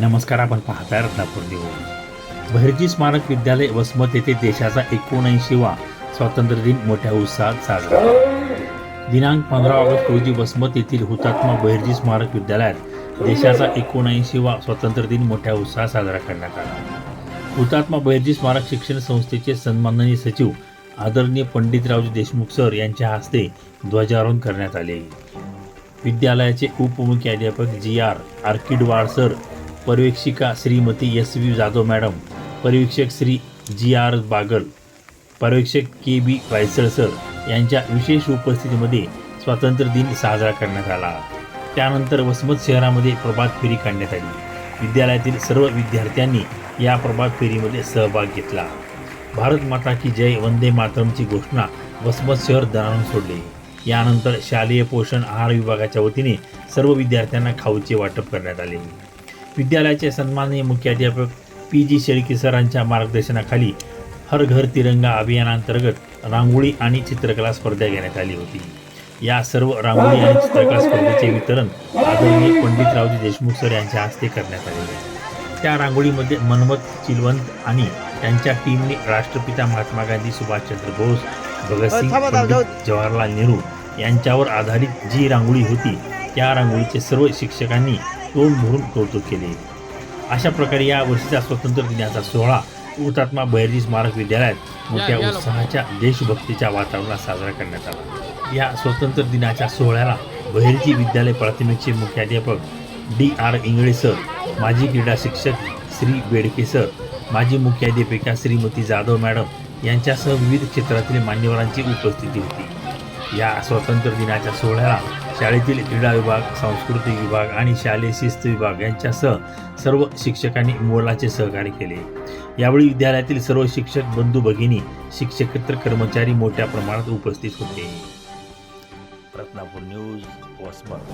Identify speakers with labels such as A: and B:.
A: नमस्कार आपण पाहताय रत्नापूर देऊन बहिर्जी स्मारक विद्यालय वसमत येथे देशाचा एकोणऐंशीवा स्वातंत्र्य दिन मोठ्या उत्साहात साजरा. दिनांक पंधरा ऑगस्ट रोजी वसमत येथील हुतात्मा बहिर्जी स्मारक विद्यालयात देशाचा एकोणऐंशीवा स्वातंत्र्य दिन मोठ्या उत्साहात साजरा करण्यात आला. हुतात्मा बहिर्जी स्मारक शिक्षण संस्थेचे सन्माननीय सचिव आदरणीय पंडितरावजी देशमुख सर यांच्या हस्ते ध्वजारोहण करण्यात आले. विद्यालयाचे उपमुख्याध्यापक G R Arkidwad sir पर्यवेक्षिका Shrimati S V Jadhav madam पर्यवेक्षक श्री जी आर बागल पर्यवेक्षक के बी वायसळ सर यांच्या विशेष उपस्थितीमध्ये स्वातंत्र्य दिन साजरा करण्यात आला. त्यानंतर वसमत शहरामध्ये प्रभात फेरी काढण्यात आली. विद्यालयातील सर्व विद्यार्थ्यांनी या प्रभात फेरीमध्ये सहभाग घेतला. भारत माता की जय वंदे मातरमची घोषणा वसमत शहर दणाणून सोडले. यानंतर शालेय पोषण आहार विभागाच्या वतीने सर्व विद्यार्थ्यांना खाऊचे वाटप करण्यात आले. विद्यालयाचे सन्माननीय मुख्याध्यापक पी जी शेळके सरांच्या मार्गदर्शनाखाली हर घर तिरंगा अभियानांतर्गत रांगोळी आणि चित्रकला स्पर्धा घेण्यात आली होती. या सर्व रांगोळी आणि चित्रकला स्पर्धेचे वितरण आदरणीय पंडितरावजी देशमुख सर यांच्या हस्ते करण्यात आले त्या रांगोळीमध्ये मनमत चिलवंत आणि त्यांच्या टीमने राष्ट्रपिता महात्मा गांधी सुभाषचंद्र बोस भगतसिंग पंडित जवाहरलाल नेहरू यांच्यावर आधारित जी रांगोळी होती त्या रांगोळीचे सर्व शिक्षकांनी तोंड भरून कौतुक केले. अशा प्रकारे या वर्षीचा स्वातंत्र्य दिनाचा सोहळा हुतात्मा बहिर्जी स्मारक विद्यालयात मोठ्या उत्साहाच्या देशभक्तीच्या वातावरणात साजरा करण्यात आला. या स्वातंत्र्य दिनाच्या सोहळ्याला बहिर्जी विद्यालय प्राथमिकचे मुख्याध्यापक डी आर इंगळे सर माजी क्रीडा शिक्षक श्री बेडके सर माजी मुख्याध्यापिका श्रीमती जाधव मॅडम यांच्यासह विविध क्षेत्रातील मान्यवरांची उपस्थिती होती. या स्वातंत्र्य दिनाच्या सोहळ्याला शाळेतील क्रीडा विभाग सांस्कृतिक विभाग आणि शालेय शिस्त विभाग यांच्यासह सर्व शिक्षकांनी मोलाचे सहकार्य केले. यावेळी विद्यालयातील सर्व शिक्षक बंधू भगिनी शिक्षकेतर कर्मचारी मोठ्या प्रमाणात उपस्थित होते. रत्नापूर न्यूज वसमत